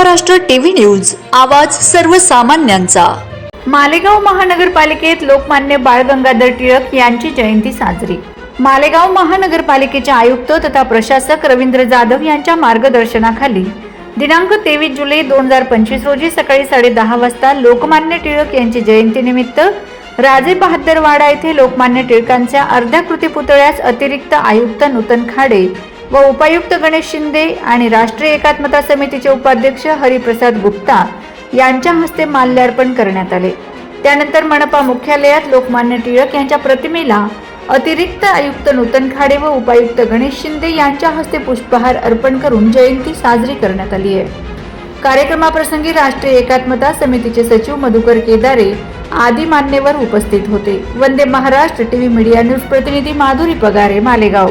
Maharashtra TV news आवाज सर्वसामान्यांचा. मालेगाव महानगरपालिकेत लोकमान्य बाळ गंगाधर टिळक यांची जयंती साजरी. मालेगाव महानगरपालिकेचे आयुक्त तथा प्रशासक रवींद्र जाधव यांच्या मार्गदर्शनाखाली दिनांक तेवीस जुलै दोन हजार पंचवीस रोजी सकाळी साडेदहा वाजता लोकमान्य टिळक यांची जयंतीनिमित्त राजे बहादरवाडा येथे लोकमान्य टिळकांच्या अर्ध्या कृती पुतळ्यास अतिरिक्त आयुक्त नूतन खाडे व उपायुक्त गणेश शिंदे आणि राष्ट्रीय एकात्मता समितीचे उपाध्यक्ष हरिप्रसाद गुप्ता यांच्या हस्ते माल्यार्पण करण्यात आले. त्यानंतर मनपा मुख्यालयात लोकमान्य टिळक यांच्या प्रतिमेला अतिरिक्त आयुक्त नूतन खाडे व उपायुक्त गणेश शिंदे यांच्या हस्ते पुष्पहार अर्पण करून जयंती साजरी करण्यात आली आहे. कार्यक्रमाप्रसंगी राष्ट्रीय एकात्मता समितीचे सचिव मधुकर केदारे आदी मान्यवर उपस्थित होते. Vande Maharashtra TV media news प्रतिनिधी माधुरी पगारे मालेगाव.